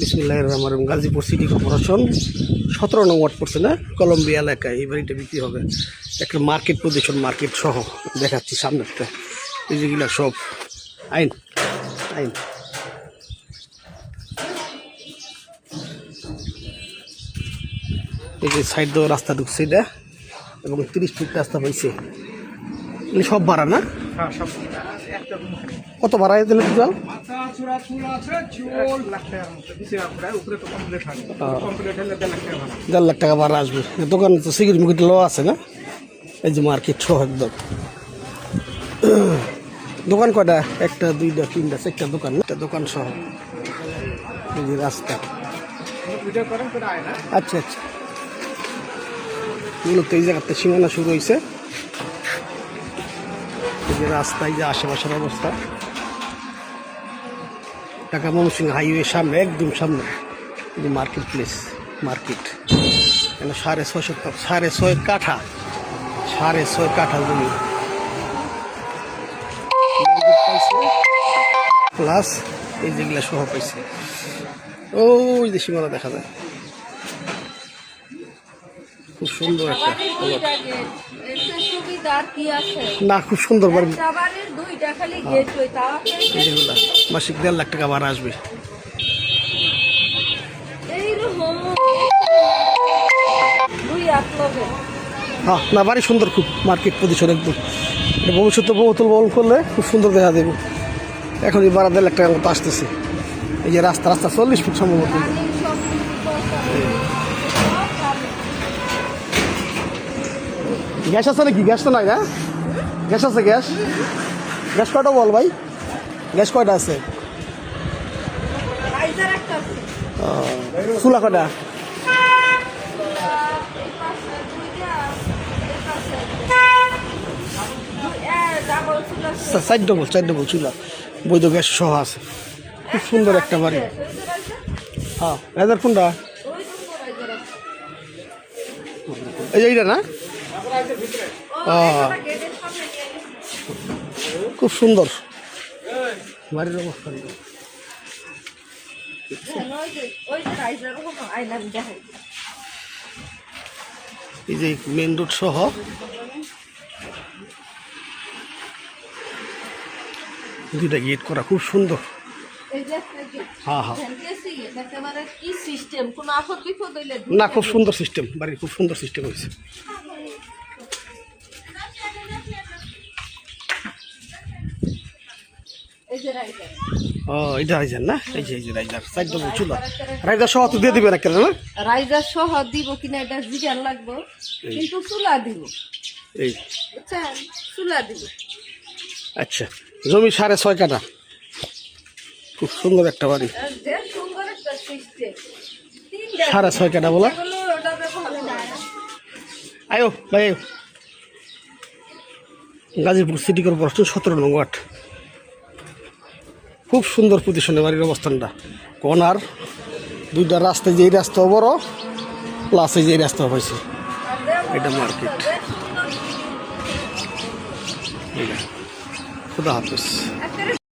বিসমিল্লাহ Rahman Gazipur city corporation সতেরো নং ওয়ার্ড পড়ছে না? কলম্বিয়া এলাকায় এই বাড়িটা বিক্রি হবে। একটা মার্কেট প্রদর্শন মার্কেট সহ দেখাচ্ছি সামনেরটা। এই যেগুলা সব। আইন আইন। এই যে সাইড দিয়ে রাস্তা ঢুকছে এটা এবং তিরিশ ফিট রাস্তা পাইছে। সব ভাড়া না? হ্যাঁ কত ভাড়া দিলে মাথা দেড় লাখ টাকা দেড় ভাড়া আসবে। দোকানে তো সিকিউরিটি মিকিউরিটি লো আছে না? এই যে মার্কেট সহ একদম। দোকান কয়টা? একটা, দুইটা, তিনটা, চারটা দোকান একটা দোকান সহ। এই যে রাস্তা। আচ্ছা আচ্ছা। মূলত এই জায়গাতে সীমানা শুরু হয়েছে এই যে রাস্তায় যে আশেপাশের অবস্থা। ঢাকা ময়মনসিংহ হাইওয়ে সামনে একদম সামনে। যে মার্কেট প্লেস মার্কেট। এখানে সাড়ে ছয়শো সাড়ে ছয় কাঠা সাড়ে ছয় কাঠা জমি। প্লাস এই যেগুলা সহ পাইছে। ওই যে সীমানা দেখা যায়। খুব সুন্দর একটা আর কি আছে? না খুব সুন্দর বাড়ি বাড়ির দুইটা খালি গেট হই তাও মাসিক দেড় লাখ টাকা ভাড়া আসবে। হ্যাঁ না বাড়ি সুন্দর খুব মার্কেট পজিশন একদম। ভবিষ্যতে বহুতল বল করলে খুব সুন্দর দেখা দেবে। এখন এই বারো দেড় লাখ টাকার মতো আসতেছে। এই যে রাস্তা রাস্তা চল্লিশ ফুট সম্ভবত পানি সব সব পানি। গ্যাস আছে নাকি? গ্যাস তো নাই না? গ্যাস আছে, গ্যাস। গ্যাস কয়টা বল ভাই? গ্যাস কয়টা আছে। চুলা আছে। চার ডবল চার ডবল চুলা। বৈধ গ্যাস সহ আছে। খুব সুন্দর একটা বাড়ি। হ্যাঁ রাজার কোনটা? এইটা না? খুব সুন্দর। বাড়ির অবস্থা এই যে মেন রোড সহ। দুইটা গেট করা খুব সুন্দর। হ্যাঁ হ্যাঁ। না, খুব সুন্দর সিস্টেম বাড়ির খুব সুন্দর সিস্টেম হয়েছে এই যে রাইজার ও এটা রাইজার না? এই যে এই যে রাইজার চুলা। রাইজার সহ তো দিয়ে দিবেন একটা না রাইজার সহ দিব কিনা এটা জিজ্ঞান লাগবো। কিন্তু চুলা দিব। এই। চুলা দিব। আচ্ছা জমি সাড়ে ছয় কাটা খুব সুন্দর একটা বাড়ি। সাড়ে ছয় কাটা বলা। আয়ো ভাই গাজীপুর সিটি কর্পোরেশন সতেরো নং ওয়ার্ড। খুব সুন্দর পজিশনে বাড়ির অবস্থানটা। কর্নার দুইটা রাস্তায় যেই রাস্তা বড় প্লাসে যেই রাস্তা হয়েছে। এটা মার্কেট খুদা হাফিজ।